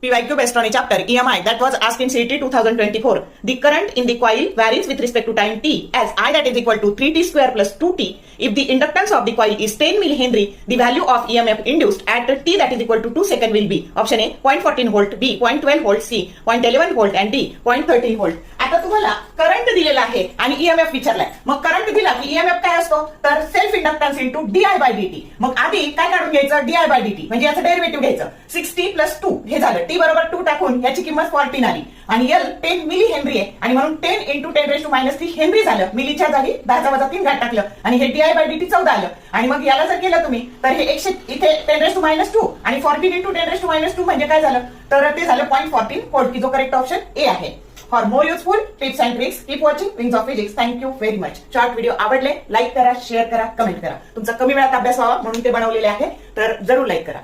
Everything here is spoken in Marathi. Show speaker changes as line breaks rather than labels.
PYQ based on a chapter EMI that was asked in CET 2024. The current in the coil varies with respect to time t as I that is equal to 3t square plus 2t. If the inductance of the coil is 10 millihenry, the value of EMF induced at t that is equal to 2 second will be option A 0.14 volt, B 0.12 volt, C 0.11 volt and D 0.13 volt. आता तुम्हाला करंट दिलेला आहे आणि ईएमएफ विचारलाय. मग करंट दिला की ईएमएफ काय असतो? तर self inductance into D I by DT मग आधी काय काढून घ्यायचं? डीआय बाय डीटी म्हणजे याचं डेरिव्हेटिव्ह घ्यायचं. सिक्स्टी प्लस टू हे झालं. टी बरोबर टू टाकून याची किंमत फॉर्टीन आली आणि एल टेन मिली हेनरी आहे. आणि म्हणून ten into ten raise to minus three henry झालं. मिलीच्या जागी दहाचा वजा तीन घाट टाकलं. आणि हे डीआय बाय डीटी चौदा आलं. आणि मग याला जर केलं तुम्ही तर हे एकशे इथे ten raise to minus two आणि fourteen into ten raise to minus two म्हणजे काय झालं? तर ते झालं पॉईंट फॉर्टीन फोर्टी जो करेक्ट ऑप्शन ए आहे. For more useful tips and tricks keep watching wings of physics thank you very much short video आवडले लाईक करा शेअर करा कमेंट करा. तुमचा कमी वेळात अभ्यास व्हावा म्हणून ते बनवलेले आहे. तर जरूर लाईक करा.